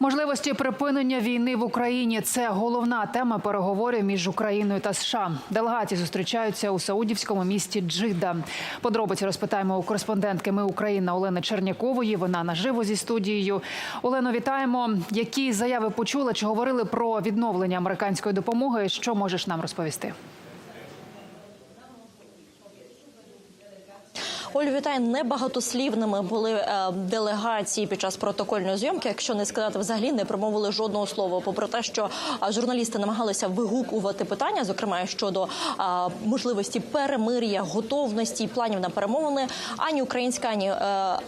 Можливості припинення війни в Україні це головна тема переговорів між Україною та США. Делегації зустрічаються у саудівському місті Джида. Подробиці розпитаємо у кореспондентки Ми Україна Олени Чернякової. Вона наживо зі студією. Олено, вітаємо. Які заяви почули чи говорили про відновлення американської допомоги? Що можеш нам розповісти? Олю, вітаю. Небагатослівними були е, делегації під час протокольної зйомки. Якщо не сказати, взагалі не промовили жодного слова. Попри те, що журналісти намагалися вигукувати питання, зокрема щодо можливості перемир'я, готовності і планів на перемовини, ані українська, ані е,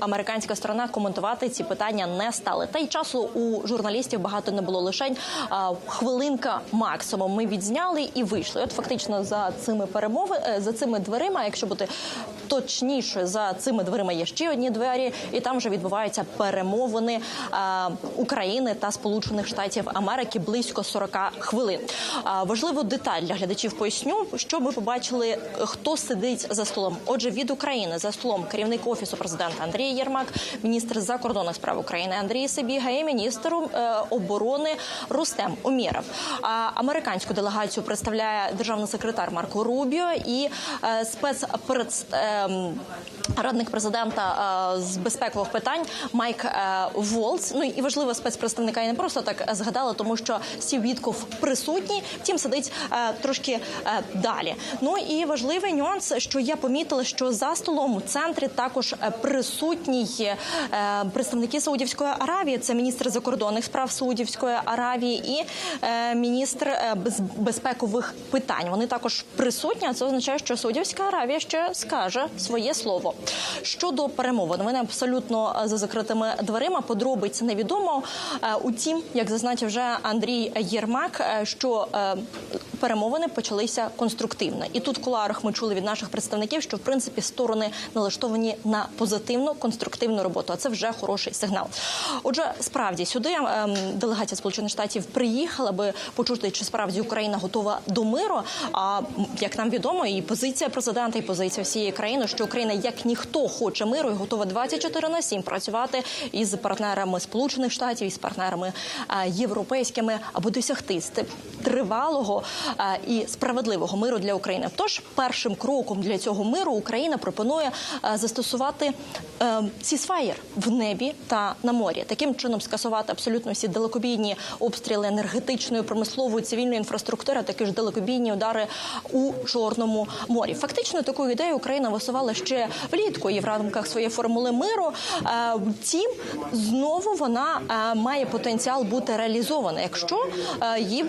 американська сторона коментувати ці питання не стали. Та й часу у журналістів багато не було лишень хвилинка максимум. Ми відзняли і вийшли. От фактично за цими перемови е, за цими дверима, якщо бути точніше, за цими дверима є ще одні двері, і там вже відбуваються перемовини е, України та Сполучених Штатів Америки близько 40 хвилин. Е, важливу деталь для глядачів поясню, що ми побачили, хто сидить за столом. Отже, від України за столом керівник офісу президента Андрій Єрмак, міністр закордонних справ України Андрій Сибіга і міністр е, оборони Рустем Умєров. А американську делегацію представляє державний секретар Марко Рубіо і е, спецпредс... ем, радник президента е, з безпекових питань Майк е, Волц. Ну і важливо спецпредставника я не просто так згадала, тому що Стів Вітков присутній, втім сидить е, трошки далі. Ну і важливий нюанс, що я помітила, що за столом у центрі також присутній е, представники Саудівської Аравії. Це міністр закордонних справ Саудівської Аравії і міністр безпекових питань. Вони також присутні. а Це означає, що Саудівська Аравія ще скаже своє слово. Щодо перемовин, вони абсолютно е, за закритими дверима. Подробиць невідомо. Е, Утім, як зазначив вже Андрій Єрмак, е, що перемовини почалися конструктивно. І тут в кулуарах ми чули від наших представників, що в принципі сторони налаштовані на позитивну конструктивну роботу. А це вже хороший сигнал. Отже, справді сюди ем, делегація Сполучених Штатів приїхала, аби почути, чи справді Україна готова до миру. А як нам відомо, і позиція президента, і позиція всієї країни, що Україна як ніхто хоче миру і готова 24 на 7 працювати із партнерами Сполучених Штатів, із партнерами е, європейськими, аби досягти тривалого і справедливого миру для України. Тож першим кроком для цього миру Україна пропонує е, застосувати е, сісфаєр в небі та на морі, таким чином скасувати абсолютно всі далекобійні обстріли енергетичної, промислової, цивільної інфраструктури, а також далекобійні удари у Чорному морі. Фактично таку ідею Україна висувала ще влітку і в рамках своєї формули миру. Е, Втім, знову вона е, має потенціал бути реалізована, якщо е, її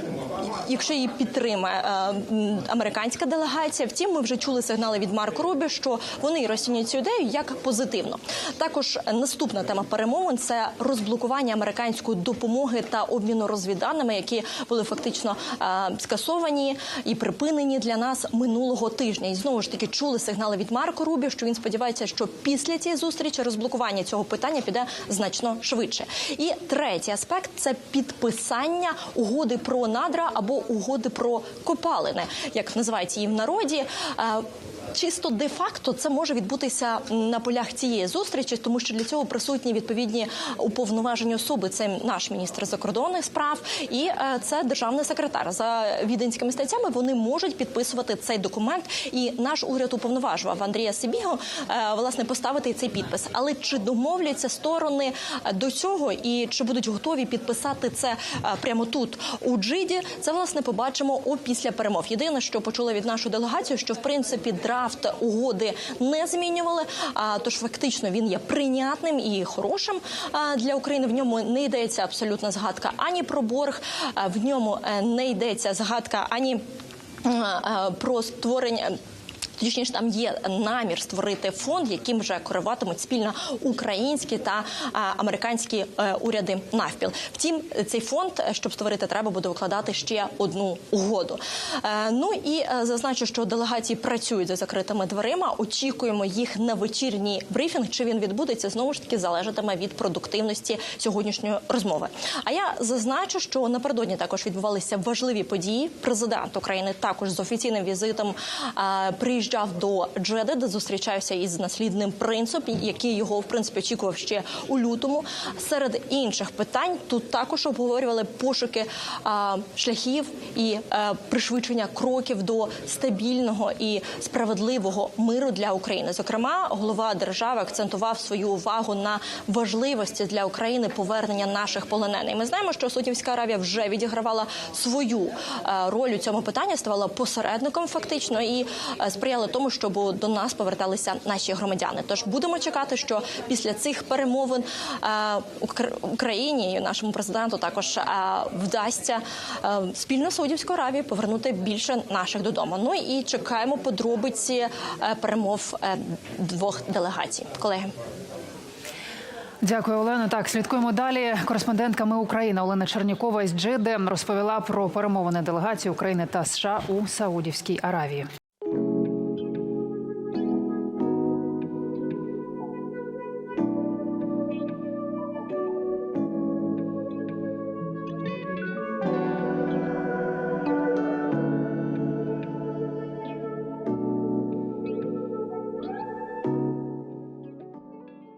якщо її підтримає е, американська делегація. Втім, ми вже чули сигнали від Марко Рубі, що вони розцінюють цю ідею як позитивно. Також наступна тема перемовин це розблокування американської допомоги та обміну розвідданими, які були фактично е, скасовані і припинені для нас минулого тижня. І знову ж таки чули сигнали від Марко Рубі, що він сподівається, що після цієї зустрічі розблокування цього питання піде значно швидше. І третій аспект це підписання угоди про надра або угоди про копалини, як називають її в народі. Чисто де-факто це може відбутися на полях цієї зустрічі, тому що для цього присутні відповідні уповноважені особи. Це наш міністр закордонних справ і е, це державний секретар. За віденськими статтями вони можуть підписувати цей документ. І наш уряд уповноважував Андрія Сибігу е, власне поставити цей підпис. Але чи домовляться сторони е, до цього, і чи будуть готові підписати це прямо тут у Джиді? Це власне побачимо о після перемов. Єдине, що почули від нашої делегації, що в принципі драфт угоди не змінювали. Тож фактично він є прийнятним і хорошим для України. В ньому не йдеться абсолютно згадка ані про борг, в ньому е, не йдеться згадка ані про створення. Точніше, там є намір створити фонд, яким вже керуватимуть спільно українські та американські е, уряди навпіл. Втім, цей фонд, е, щоб створити, треба буде укладати ще одну угоду. Е, ну і зазначу, що делегації працюють за закритими дверима. Очікуємо їх на вечірній брифінг. Чи він відбудеться знову ж таки залежатиме від продуктивності сьогоднішньої розмови. А я зазначу, що напередодні також відбувалися важливі події. Президент України також з офіційним візитом приїжджав приїжджав до Джеди, де зустрічався із наслідним принцем, який його в принципі очікував ще у лютому. Серед інших питань тут також обговорювали пошуки а, шляхів і е, пришвидшення кроків до стабільного і справедливого миру для України. Зокрема, голова держави акцентував свою увагу на важливості для України повернення наших полонених. Ми знаємо, що Саудівська Аравія вже відігравала свою е, роль у цьому питанні, ставала посередником фактично і е, сприяла тому, щоб до нас поверталися наші громадяни. Тож будемо чекати, що після цих перемовин е, Україні і нашому президенту також е, вдасться е, спільно з Саудівською Аравією повернути більше наших додому. Ну і чекаємо подробиці перемов двох делегацій. Колеги. Дякую, Олено. Так, слідкуємо далі. Кореспондентка Ми Україна Олена Чернікова із Джиди розповіла про перемовини делегації України та США у Саудівській Аравії.